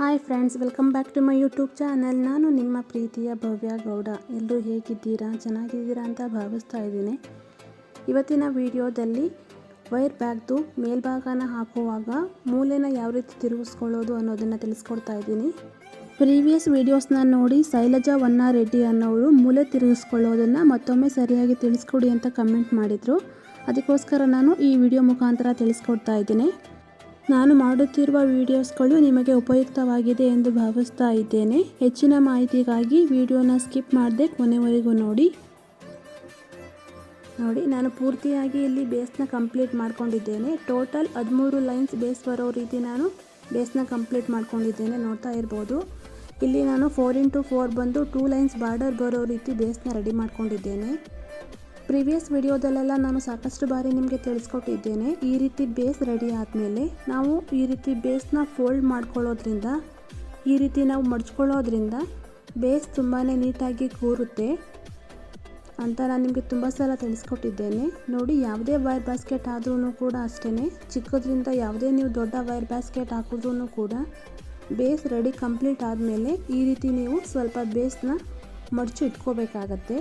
Hi friends welcome back to my YouTube channel ನಾನು ನಿಮ್ಮ ಪ್ರೀತಿಯ ಭವ್ಯ ಗೌಡ. ಎಲ್ಲರೂ ಹೇಗಿದ್ದೀರಾ? ಚೆನ್ನಾಗಿದ್ದೀರಾ ಅಂತ ಭಾವಿಸ್ತಾ ಇದ್ದೀನಿ. ಇವತ್ತಿನ ವಿಡಿಯೋದಲ್ಲಿ ವೈರ್ ಬ್ಯಾಗ್ದು ಮೇಲ್ಭಾಗನ ಹಾಕುವಾಗ ಮೂಲೆನ ಯಾವ ರೀತಿ ತಿರುಗಿಸ್ಕೊಳ್ಳೋದು ಅನ್ನೋದನ್ನು ತಿಳಿಸ್ಕೊಡ್ತಾ ಇದ್ದೀನಿ. ಪ್ರೀವಿಯಸ್ ವೀಡಿಯೋಸ್ನ ನೋಡಿ ಶೈಲಜಾ ವನ್ನ ರೆಡ್ಡಿ ಅನ್ನೋರು ಮೂಲೆ ತಿರುಗಿಸ್ಕೊಳ್ಳೋದನ್ನು ಮತ್ತೊಮ್ಮೆ ಸರಿಯಾಗಿ ತಿಳಿಸ್ಕೊಡಿ ಅಂತ ಕಮೆಂಟ್ ಮಾಡಿದರು. ಅದಕ್ಕೋಸ್ಕರ ನಾನು ಈ ವಿಡಿಯೋ ಮುಖಾಂತರ ತಿಳಿಸ್ಕೊಡ್ತಾ ಇದ್ದೀನಿ. ನಾನು ಮಾಡುತ್ತಿರುವ ವಿಡಿಯೋಸ್ಗಳು ನಿಮಗೆ ಉಪಯುಕ್ತವಾಗಿದೆ ಎಂದು ಭಾವಿಸ್ತಾ ಇದ್ದೇನೆ. ಹೆಚ್ಚಿನ ಮಾಹಿತಿಗಾಗಿ ವಿಡಿಯೋನ ಸ್ಕಿಪ್ ಮಾಡದೆ ಕೊನೆವರೆಗೂ ನೋಡಿ. ನೋಡಿ, ನಾನು ಪೂರ್ತಿಯಾಗಿ ಇಲ್ಲಿ ಬೇಸ್ನ ಕಂಪ್ಲೀಟ್ ಮಾಡ್ಕೊಂಡಿದ್ದೇನೆ. ಟೋಟಲ್ ಹದಿಮೂರು ಲೈನ್ಸ್ ಬೇಸ್ ಬರೋ ರೀತಿ ನಾನು ಬೇಸ್ನ ಕಂಪ್ಲೀಟ್ ಮಾಡ್ಕೊಂಡಿದ್ದೇನೆ. ನೋಡ್ತಾ ಇರ್ಬೋದು. ಇಲ್ಲಿ ನಾನು ಫೋರ್ ಇಂಟು ಫೋರ್ ಬಂದು ಟೂ ಲೈನ್ಸ್ ಬಾರ್ಡರ್ ಬರೋ ರೀತಿ ಬೇಸ್ನ ರೆಡಿ ಮಾಡ್ಕೊಂಡಿದ್ದೇನೆ. ಪ್ರಿವಿಯಸ್ ವಿಡಿಯೋದಲ್ಲೆಲ್ಲ ನಾನು ಸಾಕಷ್ಟು ಬಾರಿ ನಿಮಗೆ ತಿಳಿಸ್ಕೊಟ್ಟಿದ್ದೇನೆ. ಈ ರೀತಿ ಬೇಸ್ ರೆಡಿ ಆದಮೇಲೆ ನಾವು ಈ ರೀತಿ ಬೇಸ್ನ ಫೋಲ್ಡ್ ಮಾಡ್ಕೊಳ್ಳೋದ್ರಿಂದ, ಈ ರೀತಿ ನಾವು ಮಡ್ಚ್ಕೊಳ್ಳೋದ್ರಿಂದ ಬೇಸ್ ತುಂಬಾ ನೀಟಾಗಿ ಕೂರುತ್ತೆ ಅಂತ ನಾನು ನಿಮಗೆ ತುಂಬ ಸಲ ತಿಳಿಸ್ಕೊಟ್ಟಿದ್ದೇನೆ. ನೋಡಿ, ಯಾವುದೇ ವೈರ್ ಬ್ಯಾಸ್ಕೆಟ್ ಆದ್ರೂ ಕೂಡ ಅಷ್ಟೇ ಚಿಕ್ಕದ್ರಿಂದ ಯಾವುದೇ ನೀವು ದೊಡ್ಡ ವೈರ್ ಬ್ಯಾಸ್ಕೆಟ್ ಹಾಕಿದ್ರೂ ಕೂಡ ಬೇಸ್ ರೆಡಿ ಕಂಪ್ಲೀಟ್ ಆದಮೇಲೆ ಈ ರೀತಿ ನೀವು ಸ್ವಲ್ಪ ಬೇಸ್ನ ಮಡಚು ಇಟ್ಕೋಬೇಕಾಗತ್ತೆ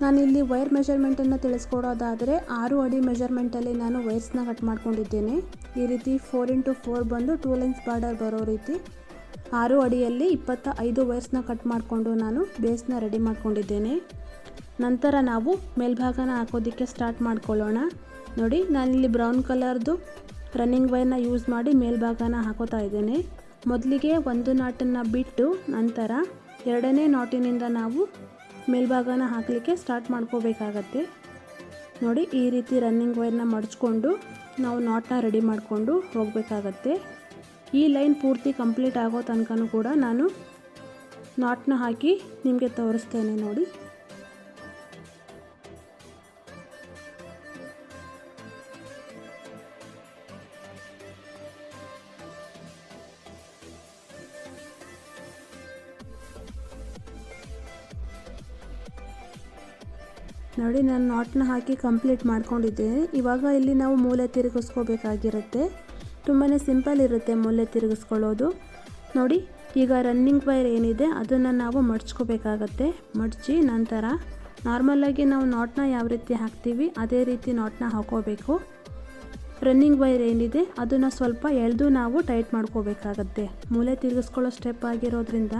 ನಾನಿಲ್ಲಿ ವೈರ್ ಮೆಷರ್ಮೆಂಟನ್ನು ತಿಳಿಸ್ಕೊಡೋದಾದರೆ ಆರು ಅಡಿ ಮೆಷರ್ಮೆಂಟಲ್ಲಿ ನಾನು ವೈರ್ಸ್ನ ಕಟ್ ಮಾಡ್ಕೊಂಡಿದ್ದೇನೆ. ಈ ರೀತಿ ಫೋರ್ ಇಂಟು ಫೋರ್ ಬಂದು ಟೂ ಲೈನ್ಸ್ ಬಾರ್ಡರ್ ಬರೋ ರೀತಿ. ಆರು ಅಡಿಯಲ್ಲಿ ಇಪ್ಪತ್ತ ಐದು ವೈರ್ಸ್ನ ಕಟ್ ಮಾಡಿಕೊಂಡು ನಾನು ಬೇಸ್ನ ರೆಡಿ ಮಾಡ್ಕೊಂಡಿದ್ದೇನೆ. ನಂತರ ನಾವು ಮೇಲ್ಭಾಗನ ಹಾಕೋದಕ್ಕೆ ಸ್ಟಾರ್ಟ್ ಮಾಡ್ಕೊಳ್ಳೋಣ. ನೋಡಿ, ನಾನಿಲ್ಲಿ ಬ್ರೌನ್ ಕಲರ್ದು ರನ್ನಿಂಗ್ ವೈರ್ನ ಯೂಸ್ ಮಾಡಿ ಮೇಲ್ಭಾಗನ ಹಾಕೋತಾ ಇದ್ದೇನೆ. ಮೊದಲಿಗೆ ಒಂದು ನಾಟನ್ನು ಬಿಟ್ಟು ನಂತರ ಎರಡನೇ ನಾಟಿನಿಂದ ನಾವು ಮೇಲ್ಭಾಗನ ಹಾಕಲಿಕ್ಕೆ ಸ್ಟಾರ್ಟ್ ಮಾಡ್ಕೋಬೇಕಾಗತ್ತೆ. ನೋಡಿ, ಈ ರೀತಿ ರನ್ನಿಂಗ್ ವೈರ್ನ ಮಡಚ್ಕೊಂಡು ನಾವು ನಾಟ್ನ ರೆಡಿ ಮಾಡಿಕೊಂಡು ಹೋಗಬೇಕಾಗತ್ತೆ. ಈ ಲೈನ್ ಪೂರ್ತಿ ಕಂಪ್ಲೀಟ್ ಆಗೋ ತನಕನೂ ಕೂಡ ನಾನು ನಾಟ್ನ ಹಾಕಿ ನಿಮಗೆ ತೋರಿಸ್ತೇನೆ ನೋಡಿ. ನೋಡಿ, ನಾನು ನಾಟ್ನ ಹಾಕಿ ಕಂಪ್ಲೀಟ್ ಮಾಡ್ಕೊಂಡಿದ್ದೇನೆ ಇವಾಗ ಇಲ್ಲಿ ನಾವು ಮೂಲೆ ತಿರುಗಿಸ್ಕೋಬೇಕಾಗಿರುತ್ತೆ. ತುಂಬಾ ಸಿಂಪಲ್ ಇರುತ್ತೆ ಮೂಲೆ ತಿರುಗಿಸ್ಕೊಳ್ಳೋದು. ನೋಡಿ, ಈಗ ರನ್ನಿಂಗ್ ವೈರ್ ಏನಿದೆ, ಅದನ್ನು ನಾವು ಮಡ್ಚ್ಕೋಬೇಕಾಗತ್ತೆ. ಮಡಚಿ ನಂತರ ನಾರ್ಮಲಾಗಿ ನಾವು ನಾಟ್ನ ಯಾವ ರೀತಿ ಹಾಕ್ತೀವಿ, ಅದೇ ರೀತಿ ನಾಟ್ನ ಹಾಕೋಬೇಕು. ರನ್ನಿಂಗ್ ವೈರ್ ಏನಿದೆ, ಅದನ್ನು ಸ್ವಲ್ಪ ಎಳೆದು ನಾವು ಟೈಟ್ ಮಾಡ್ಕೋಬೇಕಾಗತ್ತೆ. ಮೂಲೆ ತಿರುಗಿಸ್ಕೊಳ್ಳೋ ಸ್ಟೆಪ್ ಆಗಿರೋದ್ರಿಂದ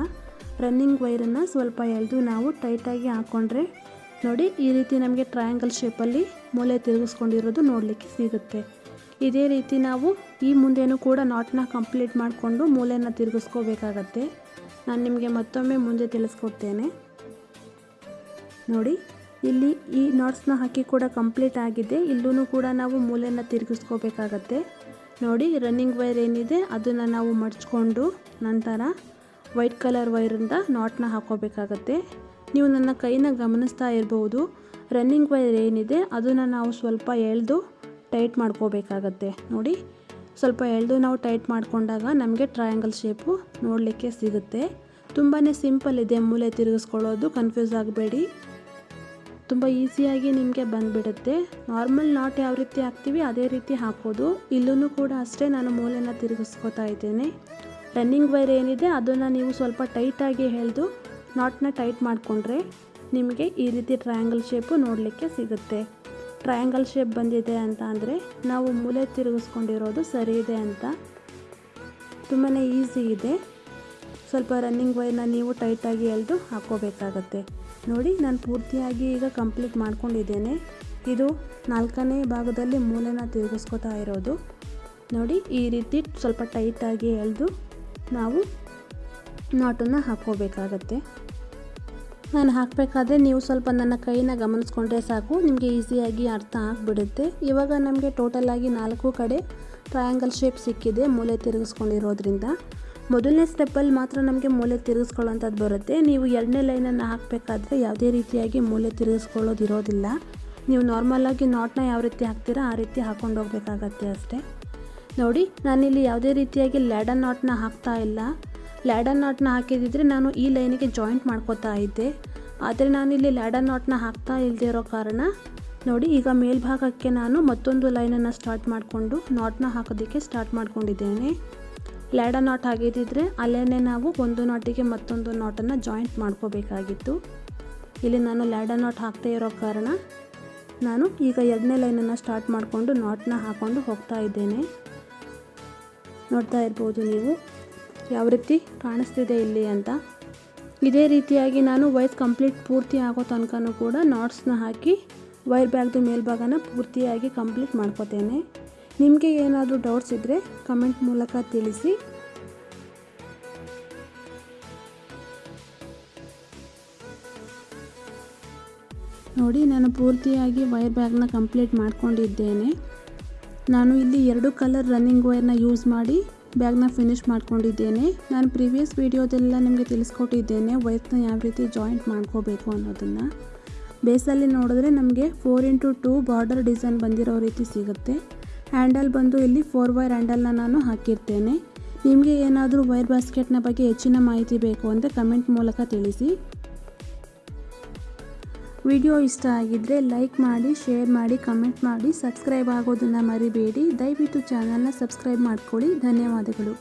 ರನ್ನಿಂಗ್ ವೈರನ್ನು ಸ್ವಲ್ಪ ಎಳೆದು ನಾವು ಟೈಟಾಗಿ ಹಾಕ್ಕೊಂಡ್ರೆ ನೋಡಿ ಈ ರೀತಿ ನಮಗೆ ಟ್ರಯಾಂಗಲ್ ಶೇಪಲ್ಲಿ ಮೂಲೆ ತಿರುಗಿಸ್ಕೊಂಡಿರೋದು ನೋಡಲಿಕ್ಕೆ ಸಿಗುತ್ತೆ. ಇದೇ ರೀತಿ ನಾವು ಈ ಮುಂದೆನೂ ಕೂಡ ನಾಟ್ನ ಕಂಪ್ಲೀಟ್ ಮಾಡಿಕೊಂಡು ಮೂಲೆಯನ್ನು ತಿರುಗಿಸ್ಕೋಬೇಕಾಗತ್ತೆ. ನಾನು ನಿಮಗೆ ಮತ್ತೊಮ್ಮೆ ಮುಂದೆ ತಿಳಿಸ್ಕೊಡ್ತೇನೆ. ನೋಡಿ, ಇಲ್ಲಿ ಈ ನಾಟ್ಸ್ನ ಹಾಕಿ ಕೂಡ ಕಂಪ್ಲೀಟ್ ಆಗಿದೆ. ಇಲ್ಲೂ ಕೂಡ ನಾವು ಮೂಲೆನ ತಿರುಗಿಸ್ಕೋಬೇಕಾಗತ್ತೆ. ನೋಡಿ ರನ್ನಿಂಗ್ ವೈರ್ ಏನಿದೆ, ಅದನ್ನು ನಾವು ಮಡ್ಚ್ಕೊಂಡು ನಂತರ ವೈಟ್ ಕಲರ್ ವೈರಿಂದ ನಾಟ್ನ ಹಾಕೋಬೇಕಾಗತ್ತೆ ನೀವು ನನ್ನ ಕೈನ ಗಮನಿಸ್ತಾ ಇರಬಹುದು ರನ್ನಿಂಗ್ ವೈರ್ ಏನಿದೆ, ಅದನ್ನು ನಾವು ಸ್ವಲ್ಪ ಎಳೆದು ಟೈಟ್ ಮಾಡ್ಕೋಬೇಕಾಗತ್ತೆ. ನೋಡಿ, ಸ್ವಲ್ಪ ಎಳೆದು ನಾವು ಟೈಟ್ ಮಾಡಿಕೊಂಡಾಗ ನಮಗೆ ಟ್ರಯಾಂಗಲ್ ಶೇಪು ನೋಡಲಿಕ್ಕೆ ಸಿಗುತ್ತೆ. ತುಂಬಾ ಸಿಂಪಲ್ ಇದೆ, ಮೂಲೆ ತಿರುಗಿಸ್ಕೊಳ್ಳೋದು, ಕನ್ಫ್ಯೂಸ್ ಆಗಬೇಡಿ. ತುಂಬ ಈಸಿಯಾಗಿ ನಿಮಗೆ ಬಂದುಬಿಡುತ್ತೆ. ನಾರ್ಮಲ್ ನಾಟ್ ಯಾವ ರೀತಿ ಹಾಕ್ತೀವಿ, ಅದೇ ರೀತಿ ಹಾಕೋದು. ಇಲ್ಲೂ ಕೂಡ ಅಷ್ಟೇ ನಾನು ಮೂಲೆನ ತಿರುಗಿಸ್ಕೋತಾ ಇದ್ದೇನೆ. ರನ್ನಿಂಗ್ ವೈರ್ ಏನಿದೆ, ಅದನ್ನು ನೀವು ಸ್ವಲ್ಪ ಟೈಟಾಗಿ ಎಳೆದು ನಾಟ್ನ ಟೈಟ್ ಮಾಡಿಕೊಂಡ್ರೆ ನಿಮಗೆ ಈ ರೀತಿ ಟ್ರಯಾಂಗಲ್ ಶೇಪು ನೋಡಲಿಕ್ಕೆ ಸಿಗುತ್ತೆ. ಟ್ರಯಾಂಗಲ್ ಶೇಪ್ ಬಂದಿದೆ ಅಂತ ಅಂದರೆ ನಾವು ಮೂಲೆ ತಿರುಗಿಸ್ಕೊಂಡಿರೋದು ಸರಿ ಇದೆ ಅಂತ ತುಂಬಾ ಈಸಿ ಇದೆ. ಸ್ವಲ್ಪ ರನ್ನಿಂಗ್ ವೈರ್ನ ನೀವು ಟೈಟಾಗಿ ಎಳೆದು ಹಾಕೋಬೇಕಾಗತ್ತೆ. ನೋಡಿ ನಾನು ಪೂರ್ತಿಯಾಗಿ ಈಗ ಕಂಪ್ಲೀಟ್ ಮಾಡ್ಕೊಂಡಿದ್ದೇನೆ. ಇದು ನಾಲ್ಕನೇ ಭಾಗದಲ್ಲಿ ಮೂಲೆನ ತಿರುಗಿಸ್ಕೊತಾ ಇರೋದು. ನೋಡಿ ಈ ರೀತಿ ಸ್ವಲ್ಪ ಟೈಟಾಗಿ ಎಳೆದು ನಾವು ನಾಟನ್ನು ಹಾಕ್ಕೋಬೇಕಾಗತ್ತೆ ನಾನು ಹಾಕಬೇಕಾದ್ರೆ ನೀವು ಸ್ವಲ್ಪ ನನ್ನ ಕೈನ ಗಮನಿಸ್ಕೊಂಡ್ರೆ ಸಾಕು, ನಿಮಗೆ ಈಸಿಯಾಗಿ ಅರ್ಥ ಆಗಿಬಿಡುತ್ತೆ. ಇವಾಗ ನಮಗೆ ಟೋಟಲಾಗಿ ನಾಲ್ಕು ಕಡೆ ಟ್ರಯಾಂಗಲ್ ಶೇಪ್ ಸಿಕ್ಕಿದೆ ಮೂಲೆ ತಿರುಗಿಸ್ಕೊಂಡಿರೋದ್ರಿಂದ. ಮೊದಲನೇ ಸ್ಟೆಪ್ಪಲ್ಲಿ ಮಾತ್ರ ನಮಗೆ ಮೂಲೆ ತಿರುಗಿಸ್ಕೊಳ್ಳೋಂಥದ್ದು ಬರುತ್ತೆ. ನೀವು ಎರಡನೇ ಲೈನನ್ನು ಹಾಕಬೇಕಾದ್ರೆ ಯಾವುದೇ ರೀತಿಯಾಗಿ ಮೂಲೆ ತಿರುಗಿಸ್ಕೊಳ್ಳೋದು ಇರೋದಿಲ್ಲ ನೀವು ನಾರ್ಮಲಾಗಿ ನಾಟ್ನ ಯಾವ ರೀತಿ ಹಾಕ್ತೀರಾ, ಆ ರೀತಿ ಹಾಕ್ಕೊಂಡು ಹೋಗಬೇಕಾಗತ್ತೆ ಅಷ್ಟೇ. ನೋಡಿ, ನಾನಿಲ್ಲಿ ಯಾವುದೇ ರೀತಿಯಾಗಿ ಲ್ಯಾಡನ್ ನಾಟ್ನ ಹಾಕ್ತಾ ಇಲ್ಲ. ಲ್ಯಾಡರ್ ನಾಟ್ನ ಹಾಕಿದಿದ್ರೆ ನಾನು ಈ ಲೈನಿಗೆ ಜಾಯಿಂಟ್ ಮಾಡ್ಕೋತಾ ಇದ್ದೆ. ಆದರೆ ನಾನಿಲ್ಲಿ ಲ್ಯಾಡರ್ ನಾಟ್ನ ಹಾಕ್ತಾ ಇಲ್ಲದೆ ಇರೋ ಕಾರಣ ನೋಡಿ ಈಗ ಮೇಲ್ಭಾಗಕ್ಕೆ ನಾನು ಮತ್ತೊಂದು ಲೈನನ್ನು ಸ್ಟಾರ್ಟ್ ಮಾಡಿಕೊಂಡು ನಾಟ್ನ ಹಾಕೋದಕ್ಕೆ ಸ್ಟಾರ್ಟ್ ಮಾಡ್ಕೊಂಡಿದ್ದೇನೆ. ಲ್ಯಾಡರ್ ನಾಟ್ ಆಗಿದ್ದಿದ್ರೆ ಅಲ್ಲೇ ನಾವು ಒಂದು ನಾಟಿಗೆ ಮತ್ತೊಂದು ನಾಟನ್ನು ಜಾಯಿಂಟ್ ಮಾಡ್ಕೋಬೇಕಾಗಿತ್ತು. ಇಲ್ಲಿ ನಾನು ಲ್ಯಾಡರ್ ನಾಟ್ ಹಾಕ್ತಾ ಇರೋ ಕಾರಣ ನಾನು ಈಗ ಎರಡನೇ ಲೈನನ್ನು ಸ್ಟಾರ್ಟ್ ಮಾಡಿಕೊಂಡು ನಾಟ್ನ ಹಾಕ್ಕೊಂಡು ಹೋಗ್ತಾ ಇದ್ದೇನೆ. ನೋಡ್ತಾ ಇರ್ಬೋದು ನೀವು. ಯಾವ ರೀತಿ ಕಾಣಿಸ್ತಿದೆ ಇಲ್ಲಿ ಅಂತ. ಇದೇ ರೀತಿಯಾಗಿ ನಾನು ವೈರ್ ಕಂಪ್ಲೀಟ್ ಪೂರ್ತಿ ಆಗೋ ತನಕನೂ ಕೂಡ ನಾಟ್ಸ್ನ ಹಾಕಿ ವೈರ್ ಬ್ಯಾಗ್ದು ಮೇಲ್ಭಾಗನ ಪೂರ್ತಿಯಾಗಿ ಕಂಪ್ಲೀಟ್ ಮಾಡ್ಕೋತೇನೆ. ನಿಮಗೆ ಏನಾದರೂ ಡೌಟ್ಸ್ ಇದ್ದರೆ ಕಮೆಂಟ್ ಮೂಲಕ ತಿಳಿಸಿ. ನೋಡಿ, ನಾನು ಪೂರ್ತಿಯಾಗಿ ವೈರ್ ಬ್ಯಾಗ್ನ ಕಂಪ್ಲೀಟ್ ಮಾಡ್ಕೊಂಡಿದ್ದೇನೆ. ನಾನು ಇಲ್ಲಿ ಎರಡು ಕಲರ್ ರನ್ನಿಂಗ್ ವೈರ್ನ ಯೂಸ್ ಮಾಡಿ ಬ್ಯಾಗ್ನ ಫಿನಿಶ್ ಮಾಡ್ಕೊಂಡಿದ್ದೇನೆ. ನಾನು ಪ್ರೀವಿಯಸ್ ವೀಡಿಯೋದೆಲ್ಲ ನಿಮಗೆ ತಿಳಿಸ್ಕೊಟ್ಟಿದ್ದೇನೆ ವೈರ್ನ ಯಾವ ರೀತಿ ಜಾಯಿಂಟ್ ಮಾಡ್ಕೋಬೇಕು ಅನ್ನೋದನ್ನು. ಬೇಸಲ್ಲಿ ನೋಡಿದ್ರೆ ನಮಗೆ four into two border design ಬಂದಿರೋ ರೀತಿ ಸಿಗುತ್ತೆ. ಹ್ಯಾಂಡಲ್ ಬಂದು ಇಲ್ಲಿ ಫೋರ್ ವೈರ್ ಹ್ಯಾಂಡಲ್ನ ನಾನು ಹಾಕಿರ್ತೇನೆ. ನಿಮಗೆ ಏನಾದರೂ ವೈರ್ ಬಾಸ್ಕೆಟ್ನ ಬಗ್ಗೆ ಹೆಚ್ಚಿನ ಮಾಹಿತಿ ಬೇಕು ಅಂದರೆ ಕಮೆಂಟ್ ಮೂಲಕ ತಿಳಿಸಿ. ವಿಡಿಯೋ ಇಷ್ಟ ಆಗಿದ್ದರೆ ಲೈಕ್ ಮಾಡಿ, ಶೇರ್ ಮಾಡಿ, ಕಮೆಂಟ್ ಮಾಡಿ. ಸಬ್ಸ್ಕ್ರೈಬ್ ಆಗೋದನ್ನು ಮರಿಬೇಡಿ. ದಯವಿಟ್ಟು ಚಾನಲ್ನ ಸಬ್ಸ್ಕ್ರೈಬ್ ಮಾಡ್ಕೊಳ್ಳಿ. ಧನ್ಯವಾದಗಳು.